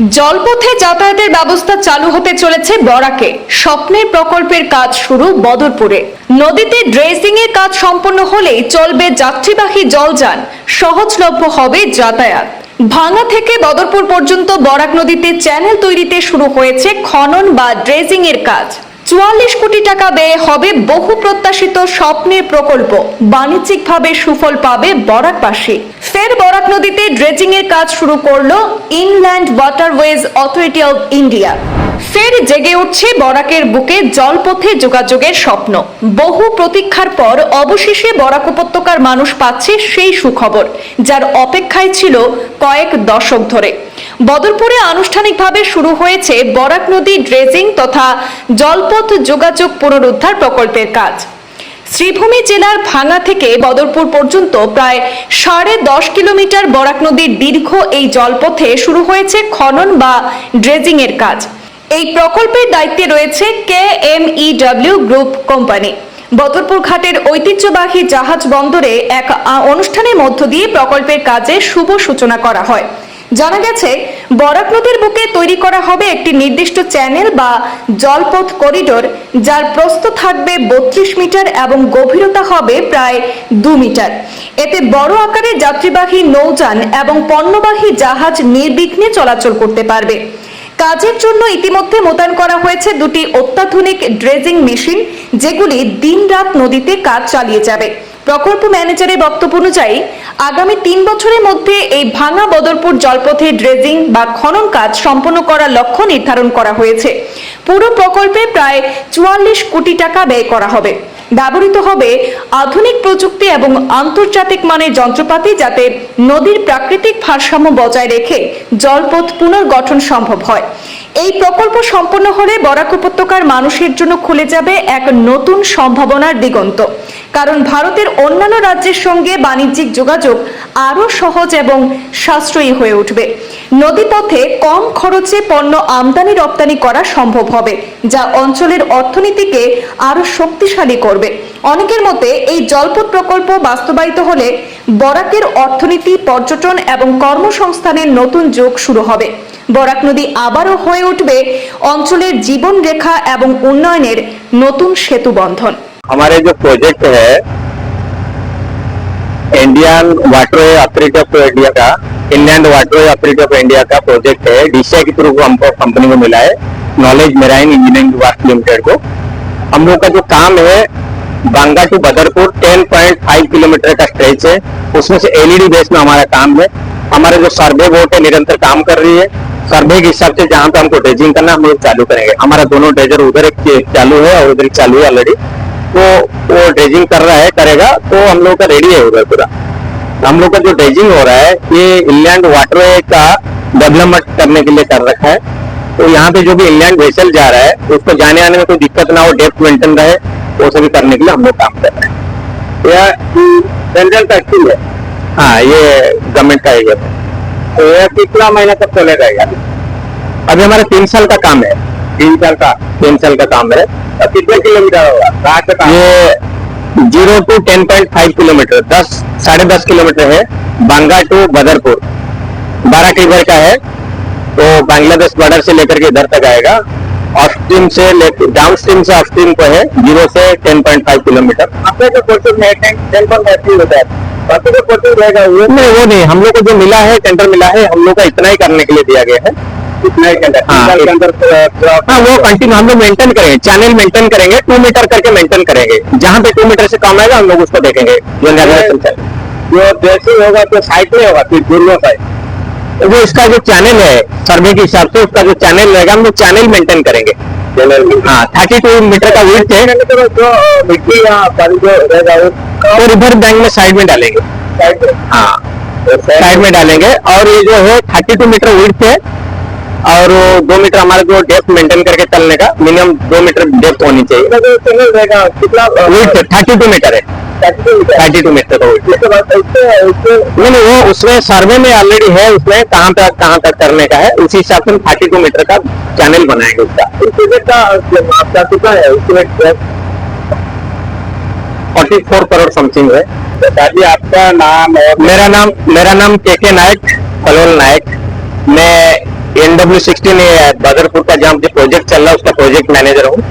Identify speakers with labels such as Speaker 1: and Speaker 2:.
Speaker 1: জলপথে যাতায়াতের ব্যবস্থা চালু হতে চলেছে বরাকে। স্বপ্নের প্রকল্পের কাজ শুরু বদরপুরে। নদীতে ড্রেসিং এর কাজ সম্পন্ন হলেই চলবে যাত্রীবাহী জলযান। সহজলভ্য হবে যাতায়াত। ভাঙা থেকে বদরপুর পর্যন্ত বরাক নদীতে চ্যানেল তৈরিতে শুরু হয়েছে খনন বা ড্রেজিং এর কাজ। চুয়াল্লিশ কোটি টাকা ব্যয়ে হবে বহু প্রত্যাশিত স্বপ্নের প্রকল্প। বাণিজ্যিকভাবে সুফল পাবে বরাকবাসী। ফের বরাক নদীতে ড্রেজিং এর কাজ শুরু করল Inland Waterways Authority of India. ফের জেগে উঠছে বরাকের বুকে জলপথে যোগাযোগের স্বপ্ন। বহু প্রতীক্ষার পর অবশেষে বরাক উপত্যকার মানুষ পাচ্ছে সেই সুখবর, যার অপেক্ষায় ছিল কয়েক দশক ধরে। বদরপুরে আনুষ্ঠানিকভাবে শুরু হয়েছে বরাক নদী ড্রেজিং তথা জলপথ যোগাযোগ পুনরুদ্ধার প্রকল্পের কাজ। শ্রীভূমি জেলার ভাঙা থেকে বদরপুর পর্যন্ত প্রায় সাড়ে দশ কিলোমিটার বরাক নদীর দীর্ঘ এই জলপথে শুরু হয়েছে খনন বা ড্রেজিং এর কাজ। এই প্রকল্পের দায়িত্বে রয়েছে K M E W group company. Badarpur ঘাটের ঐতিহ্যবাহী জাহাজ বন্দরে এক অনুষ্ঠানের মধ্য দিয়ে প্রকল্পের কাজে শুভ সূচনা করা হয়। জানা গেছে, বরাক নদীর বুকে তৈরি করা হবে একটি নির্দিষ্ট চ্যানেল বা জলপথ করিডোর, যার প্রস্থ থাকবে বত্রিশ মিটার এবং গভীরতা হবে প্রায় দু মিটার। এতে বড় আকারের যাত্রীবাহী নৌযান এবং পণ্যবাহী জাহাজ নির্বিঘ্নে চলাচল করতে পারবে। কাজের জন্য ইতিমধ্যে মোতায়েন করা হয়েছে দুটি অত্যাধুনিক ড্রেজিং মেশিন, যেগুলি দিনরাত নদীতে কাজ চালিয়ে যাবে। প্রকল্প ম্যানেজারের বক্তব্য অনুযায়ী আগামী তিন বছরের মধ্যে এই ভাঙা বদরপুর জলপথে ড্রেজিং বা খনন কাজ সম্পন্ন করার লক্ষ্য নির্ধারণ করা হয়েছে। পুরো প্রকল্পে প্রায় চুয়াল্লিশ কোটি টাকা ব্যয় করা হবে। ব্যবহৃত হবে আধুনিক প্রযুক্তি এবং আন্তর্জাতিক মানের যন্ত্রপাতি যাতে নদীর প্রাকৃতিক ভারসাম্য বজায় রেখে জলপথ পুনর্গঠন সম্ভব হয়। এই প্রকল্প সম্পন্ন হলে বরাক উপত্যকার মানুষের জন্য খুলে যাবে এক নতুন সম্ভাবনার দিগন্ত। কারণ ভারতের অন্যান্য রাজ্যের সঙ্গে বাণিজ্যিক যোগাযোগ আরও সহজ এবং সাশ্রয়ী হয়ে উঠবে। নদীপথে কম খরচে পণ্য আমদানি রপ্তানি করা সম্ভব হবে, যা অঞ্চলের অর্থনীতিকে আরও শক্তিশালী করবে। অনেকের মতে এই জলপথ প্রকল্প বাস্তবায়িত হলে বরাকের অর্থনীতি, পর্যটন এবং কর্মসংস্থানের নতুন যোগ শুরু হবে। বরাক নদী আবারও হয়ে উঠবে অঞ্চলের জীবনরেখা এবং উন্নয়নের নতুন সেতু বন্ধন
Speaker 2: हमारे जो प्रोजेक्ट है Indian waterway authority of India का inland waterway authority of India का प्रोजेक्ट है डीसीआई के थ्रू हमको कंपनी को मिला है knowledge marine engineering work limited को हम लोग का जो काम है बांगा टू बदरपुर 10.5 किलोमीटर का स्ट्रेच है उसमें से एलईडी बेस में हमारा काम है हमारे जो सर्वे बोट है निरंतर काम कर रही है सर्वे के हिसाब से जहाँ पे हमको ड्रेजिंग करना हम लोग चालू करेंगे। हमारा दोनों ड्रेजर उधर एक चालू है और उधर चालू है ऑलरेडी तो वो ड्रेजिंग कर रहा है, करेगा तो हम लोग का रेडी है उधर पूरा। हम लोग का जो ड्रेजिंग हो रहा है, ये इंलैंड वाटरवे का डेवलपमेंट करने के लिए कर रखा है। तो यहाँ पे जो भी इंलैंड वेसल जा रहा है, उसको जाने आने में कोई दिक्कत ना हो डेप्थ मेंटेन रहे, वो सभी करने के लिए हम लोग काम कर रहे हैं। यह सेंट्रल फैक्ट्री है। हाँ ये गवर्नमेंट का एरिया है। तो यह कितना महीना तक चलेगा ये अभी हमारा तीन साल का काम है। तीन साल का? तीन साल का काम है। तो कितने किलोमीटर होगा? कहाँ से कहाँ? ये zero to ten point five kilometre दस साढ़े दस किलोमीटर है बांगा टू बदरपुर। बारह किलोमीटर का है तो बांग्लादेश बॉर्डर से लेकर के इधर तक आएगा। ऑफ़ स्ट्रीम से लेकर डाउन स्ट्रीम से ऑफ़ स्ट्रीम को है ज़ीरो से टेन पॉइंट फाइव किलोमीटर। आपका जो प्रोसेस है टेन पॉइंट फाइव होता है बाकी जो रहेगा वो। नहीं वो नहीं। हम लोग को जो मिला है टेंडर मिला है हम लोग का इतना ही करने के लिए दिया गया है। इतना ही टेंडर हाँ, के अंदर हाँ वो कंटिन्यू हम लोग मेंटेन करेंगे। चैनल मेंटेन करेंगे टू मीटर करके मेंटेन करेंगे। जहाँ पे टू मीटर से कम आएगा हम लोग उसको देखेंगे। जो जैसे होगा तो साइड में होगा फिर पूर्व साइड वो इसका जो चैनल है सर्वे के हिसाब से उसका जो चैनल रहेगा हम लोग चैनल मेंटेन करेंगे। हाँ थर्टी टू मीटर का विड्थ है। जो मिट्टी जो रहेगा वो रिवर बैंक में साइड में डालेंगे हाँ साइड में डालेंगे। और ये जो है थर्टी टू मीटर विड्थ है। और दो मीटर हमारे जो डेप्थ मेंटेन करके चलने का मिनिमम दो मीटर डेप्थ होनी चाहिए। कितना थर्टी टू मीटर है। थर्टी टू मीटर का width। नहीं नहीं वो उसमें सर्वे में ऑलरेडी है उसमें कहाँ तक कहाँ तक करने का है उसी हिसाब से थर्टी टू मीटर का चैनल बनाएँगे उसका। कितना है? फोर्टी फोर करोड़ समथिंग है। दादी आपका नाम और मेरा नाम मेरा नाम के के नायक कलोल नायक। मैं एन डब्ल्यू सिक्सटीन बदरपुर का जहाँ प्रोजेक्ट चल रहा है उसका प्रोजेक्ट मैनेजर हूँ।